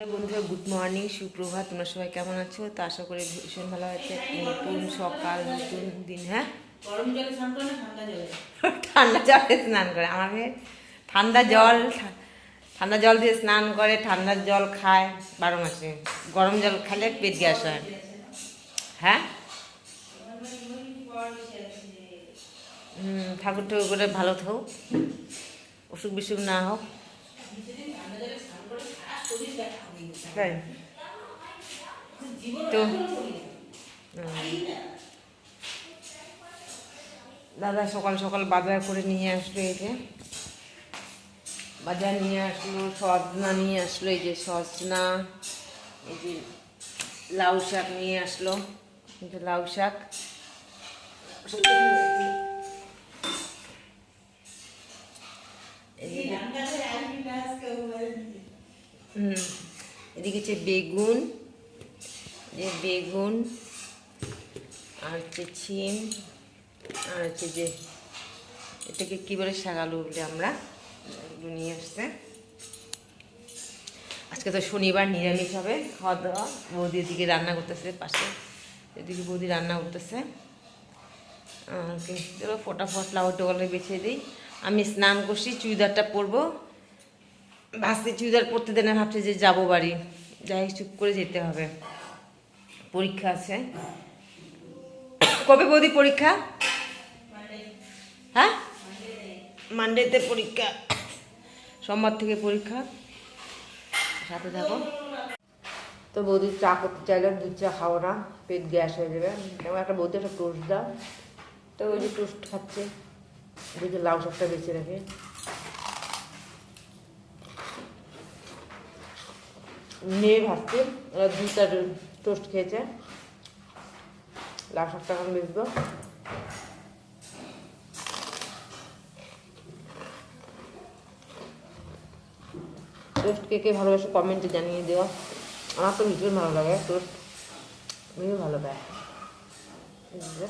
বন্ধুরা good morning সুপ্রভাত। তোমরা সবাই কেমন আছো? তো আশা করি ভীষণ ভালো আছে। নতুন সকাল নতুন দিন হ্যাঁ? গরম জলে স্নান করে ঠান্ডা জলে? ঠান্ডা জলে স্নান করে। আমার মেয়ে ঠান্ডা জল ঠান্ডা জল দিয়ে স্নান করে ঠান্ডা জল খায় বারো মাসে। গরম জল খেলে পেট গ্যাস হয়। হ্যাঁ? হুম ঠাকুর ঠাকুর করে ভালো থাকুক। অসুখ বিসুখ না হোক। তাই? তো দাদা সকাল সকাল বাজার করে নিয়ে আসলো এই যে। বাজার নিয়ে আসলো সজনা নিয়ে আসলো এই যে সজনা এই যে লাউ শাক নিয়ে আসলো যে লাউ শাক। হুম। এদিকে হচ্ছে বেগুন যে বেগুন, আর হচ্ছে ছিম আর হচ্ছে যে এটাকে কী বলে বলে আমরা, এগুলো নিয়ে আসছে আজকে তো শনিবার, নিরামিষ হবে, খাওয়া দাওয়া। বৌদি এদিকে রান্না করতেছে পাশে, এদিকে বৌদি রান্না করতেছে। ফটাফট লাউ টোকালে বেছে দিই। আমি স্নান করছি, চুড়িদারটা পরবো। ভাসতে চুড়িদার পরতে দেনে ভাবছি যে যাব বাড়ি। যাই চুপ করে যেতে হবে। পরীক্ষা আছে। কবে বৌদি পরীক্ষা? হ্যাঁ? মানডেতে পরীক্ষা। সোমবার থেকে পরীক্ষা। সাথে থাকো। তো বৌদি চা করতে চাইলাম দুধ চা খাব না, পেট গ্যাস হয়ে যাবে। এবার একটা বৌদি একটা টোস্ট দাও। তো ওই যে টোস্ট খাচ্ছে। যে লাউ শাকটা বেছে রাখে। মেয়ে ভাবছে ওরা দুটা টোস্ট খেয়েছে। লাউ শাকটা এখন টোস্ট কে কে ভালোবাসে কমেন্টে জানিয়ে দেওয়া আমার তো ভীষণ ভালো লাগে টোস্ট। ভীষণ ভালো দেয়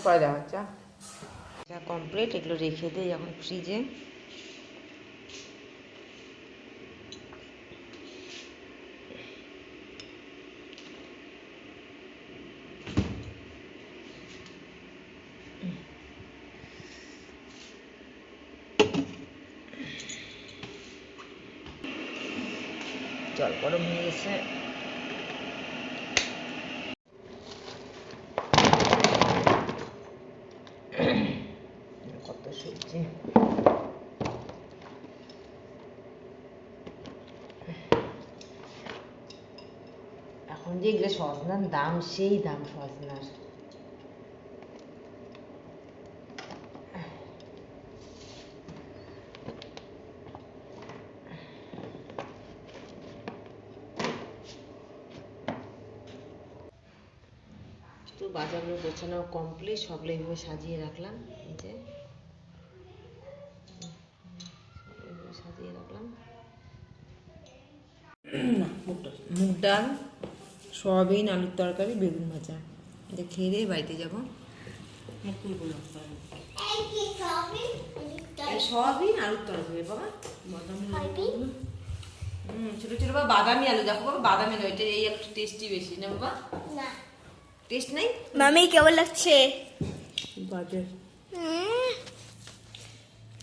পরে দেওয়া হচ্ছে কমপ্লিট এগুলো রেখে দিই এখন ফ্রিজে জল গরম হয়ে গেছে। কত সবজি? এখন যে এগুলো সজনার দাম সেই দাম সজনার তো বাজারগুলো গোছানো কমপ্লিট সবগুলো এইভাবে সাজিয়ে রাখলাম। এই যে। সাজিয়ে রাখলাম। মুগ ডাল সয়াবিন আলুর তরকারি বেগুন ভাজা। এটা খেয়ে দিয়ে বাড়িতে যাব। এই সয়াবিন আলুর তরকারি বাবা। হুম ছোটো ছোটো বাবা বাদামি আলু দেখো বাবা বাদামি আলু এটা এই একটু টেস্টি বেশি না বাবা? টেস্ট নেই মামি কেমন লাগছে বাজে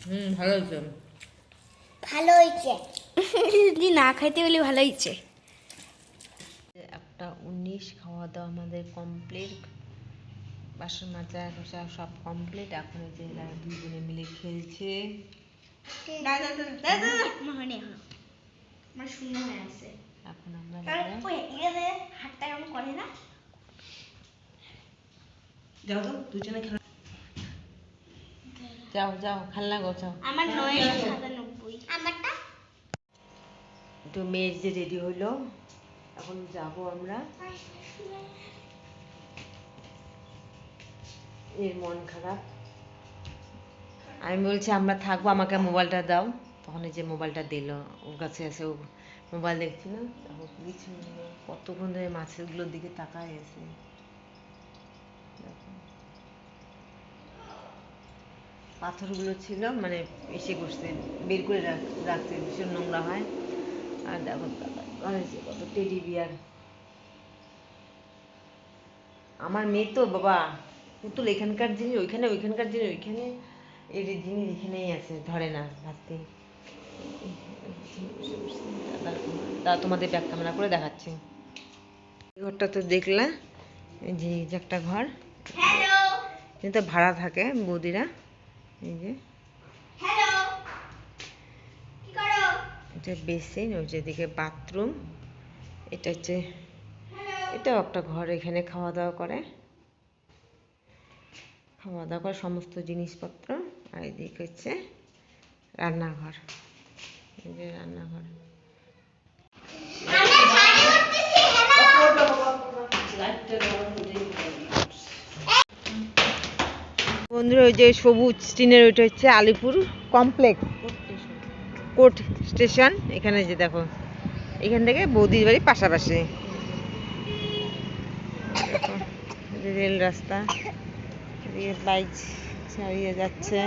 হুম ভালো হয়েছে ভালো হয়েছে যদি না খাইতে বলে ভালো হয়েছে একটা উনিশ খাওয়া দাওয়া আমাদের কমপ্লিট বাসন মাজা ঘষা সব কমপ্লিট এখন এই যে দুই মিলে খেলছে। এখন আমরা হাতটা এমন করে না? যাও তো দুজনে খেলা। যাও। যাও খেলনা গোছাও। আমার নয়শো সাতানব্বই। আমারটা? তো মেয়ের যে রেডি হলো এখন যাব আমরা। এর মন খারাপ। আমি বলছি আমরা থাকব আমাকে মোবাইলটা দাও। তখন যে মোবাইলটা দিল ওর কাছে এসে ও মোবাইল দেখছিল। তখন কিছু। কতক্ষণ ধরে মাছেরগুলোর দিকে তাকায় আছে দেখো। পাথরগুলো ছিল মানে এসে করছে বের করে রাখ- রাখছে ভীষণ নোংরা হয়। আর দেখো এই কত টেডি বিয়ার আমার মেয়ে তো বাবা পুতুল এখানকার জিনিস ওইখানে ওইখানকার জিনিস ওইখানে এর জিনিস এখানেই আছে ধরে না ভাবতে। তা তোমাদের ব্যাক ক্যামেরা করে দেখাচ্ছি। ঘরটা তো দেখলা যে একটা ঘর। কিন্তু ভাড়া থাকে বৌদিরা। এই যে। এটা বেসিন ওই যেদিকে বাথরুম। এটা হচ্ছে এটাও একটা ঘর এখানে খাওয়া দাওয়া করে। খাওয়া দাওয়া করে সমস্ত জিনিসপত্র। আর এদিকে হচ্ছে রান্নাঘর। এই যে রান্নাঘর। বন্ধুরা ওই যে সবুজ টিনের ওইটা হচ্ছে আলিপুর কমপ্লেক্স। Court station. এখানে যে দেখো এখান থেকে বৌদির বাড়ি পাশাপাশি। রেল রাস্তা। বাইক ছাড়িয়ে যাচ্ছে।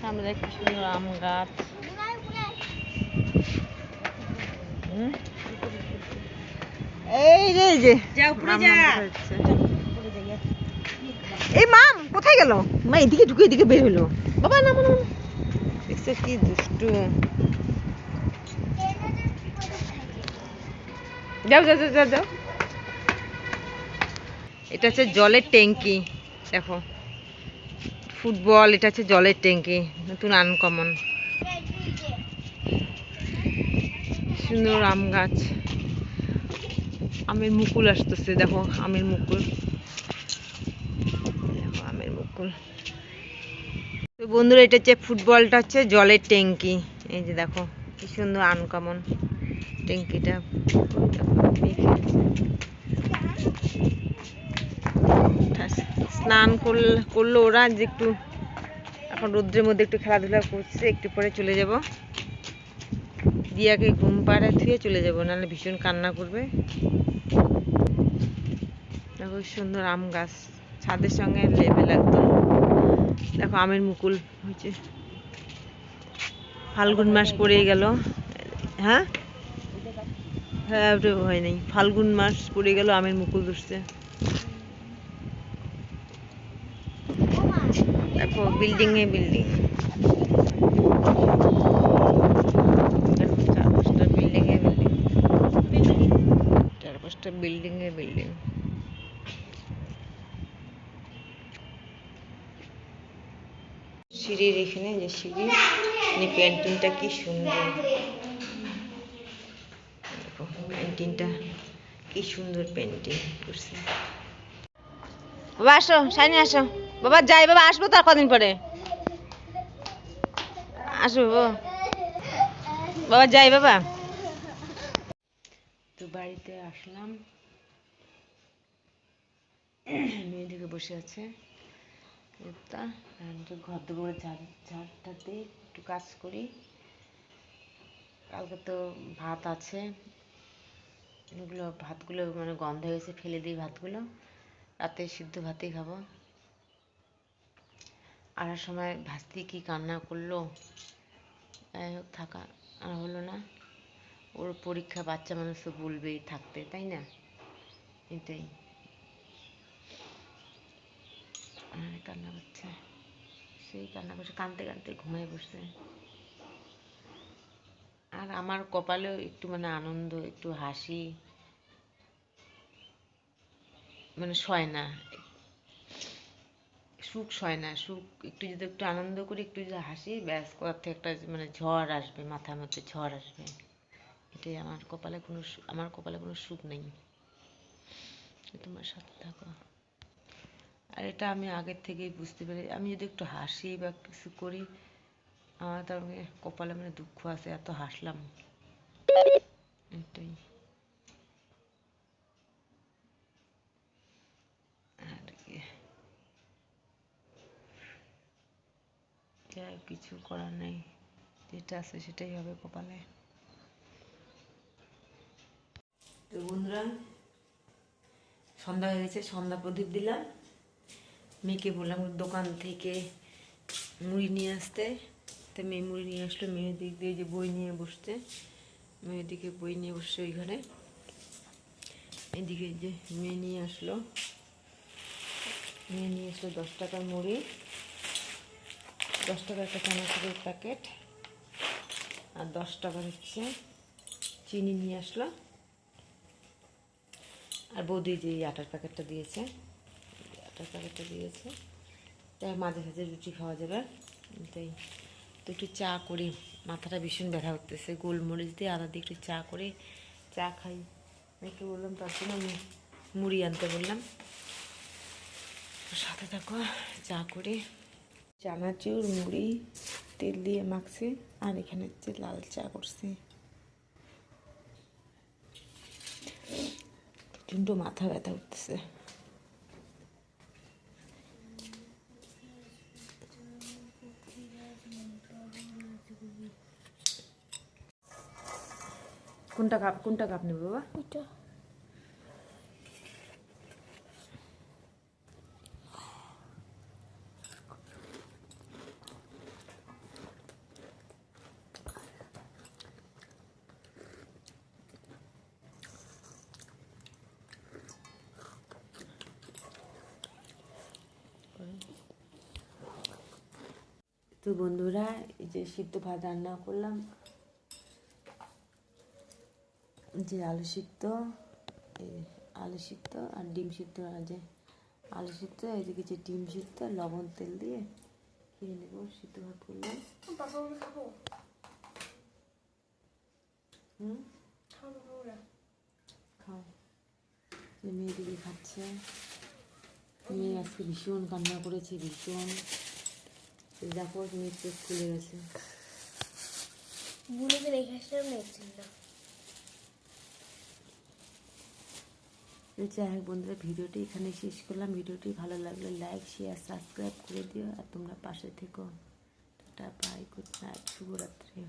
সামনে দেখতে সুন্দর আম গাছ? এই যে এই যে। যা, উপরে যা। এই মাম কোথায় গেল? মা এদিকে ঢুকে এদিকে বের হলো। বাবা না না দেখছ কি দুষ্টু। যাও যাও যাও যাও এটা হচ্ছে জলের ট্যাঙ্কি দেখো। ফুটবল এটা হচ্ছে জলের ট্যাঙ্কি নতুন আনকমন সুন্দর আম গাছ। আমের মুকুল আসতেছে দেখো আমের মুকুল। আমের তো বন্ধুরা, এটা হচ্ছে ফুটবলটা হচ্ছে জলের ট্যাঙ্কি। এই যে দেখো, কি সুন্দর আনকমন ট্যাঙ্কিটা। স্নান করল ওরা যে একটু, এখন রোদ্রের মধ্যে একটু খেলাধুলা করছে, একটু পরে চলে যাব। দিয়াকে ঘুম পাড়ায় ধুয়ে চলে যাব, নাহলে ভীষণ কান্না করবে। দেখো সুন্দর আম গাছ। ছাদের সঙ্গে লেভেল একদম। দেখো আমের মুকুল হয়েছে। ফাল্গুন মাস পড়ে গেল। হ্যাঁ? হ্যাঁ হয় নাই। ফাল্গুন মাস পড়ে গেল, আমের মুকুল ধরছে। দেখো বিল্ডিং এ বিল্ডিং বিল্ডিং এ বিল্ডিং চার পাঁচটা বিল্ডিং এ বিল্ডিং সিঁড়ির এখানে যে সিঁড়ি মানে পেন্টিংটা কি সুন্দর। দেখো পেন্টিংটা কি সুন্দর পেন্টিং করছে। বাবা আসো সাইনি আসো। বাবা যাই বাবা আসব তো আর কদিন পরে। আসো বাবা। বাবা যাই বাবা। তো বাড়িতে আসলাম। মেয়ে দিকে বসে আছে। তা ঘর দুপুরে ঝাড় ঝাড়টা দিই একটু কাজ করি। কালকে তো ভাত আছে। এগুলো ভাতগুলো মানে গন্ধ হয়ে গেছে, ফেলে দিই ভাতগুলো। রাতে সিদ্ধ ভাতই খাব। আসার সময় ভাস্তি কি কান্না করল? যাই হোক, থাকা আর হলো না। ওর পরীক্ষা বাচ্চা মানুষ তো বলবেই থাকতে, তাই না? এটাই আর কান্না করছে। সেই কান্না করছে কানতে কানতে ঘুমায় বসছে আর আমার কপালেও একটু মানে আনন্দ, একটু হাসি। মানে সয় না। সুখ সয় না। সুখ, একটু যদি একটু আনন্দ করি, একটু যদি হাসি, ব্যাস কোথার একটা মানে ঝড় আসবে, মাথার মধ্যে ঝড় আসবে। এটাই আমার কপালে কোনো আমার কপালে কোনো সুখ নেই। তোমার সাথে থাকো। আর এটা আমি আগের থেকেই বুঝতে পারি, আমি যদি একটু হাসি বা কিছু করি, আমার তার কপালে মানে দুঃখ আছে, এত হাসলাম। এটাই। কিছু করার নেই। যেটা আছে সেটাই হবে কপালে। তো বন্ধুরা, সন্ধ্যা হয়ে গেছে, সন্ধ্যা প্রদীপ দিলাম। মেয়েকে বললাম, দোকান থেকে মুড়ি নিয়ে আসতে। তো মেয়ে মুড়ি নিয়ে আসলো মেয়ে দিক দিয়ে যে বই নিয়ে বসতে আমি এদিকে বই নিয়ে বসছে ওই ঘরে। এদিকে যে মেয়ে নিয়ে আসলো, মেয়ে নিয়ে আসলো দশ টাকার মুড়ি, দশ টাকার একটা চানাচুরের প্যাকেট, আর দশ টাকার হচ্ছে চিনি নিয়ে আসলো। আর বৌদি যে আটার প্যাকেটটা দিয়েছে। এই আটার দিয়েছে। তাই মাঝে মাঝে রুটি খাওয়া যাবে। তাই তো একটু চা করি। মাথাটা ভীষণ ব্যথা করতেছে। গোলমরিচ দিয়ে আদা দিয়ে একটু চা করে চা খাই। একটু বললাম, তার জন্য আমি মুড়ি আনতে বললাম। সাথে থাকো, চা করে। চানাচুর, মুড়ি, তেল দিয়ে মাখছি। আর এখানে হচ্ছে লাল চা করছি। প্রচণ্ড মাথা ব্যথা উঠতেছে কোনটা কাপ কোনটা কাপ নেবে বাবা? এটা। তো বন্ধুরা এই যে সিদ্ধ ভাত রান্না করলাম যে আলু সিদ্ধ আলু সিদ্ধ আর ডিম সিদ্ধ যে আলু সিদ্ধ এদিকে যে ডিম সিদ্ধ লবণ তেল দিয়ে খেয়ে নেব, সিদ্ধ ভাত খাব হুম? খাও। মেয়ে দিদি খাচ্ছে। মেয়ে আজকে ভীষণ কান্না করেছে, ভীষণ। দেখো চোখ খুলে গেছে। বুড়িকে রেখে আসলাম নেছিল যাই হোক বন্ধুরা, ভিডিওটি এখানে শেষ করলাম। ভিডিওটি ভালো লাগলে লাইক শেয়ার সাবস্ক্রাইব করে দিও। আর তোমরা পাশে থেকো। টাটা বাই গুড নাইট শুভরাত্রি।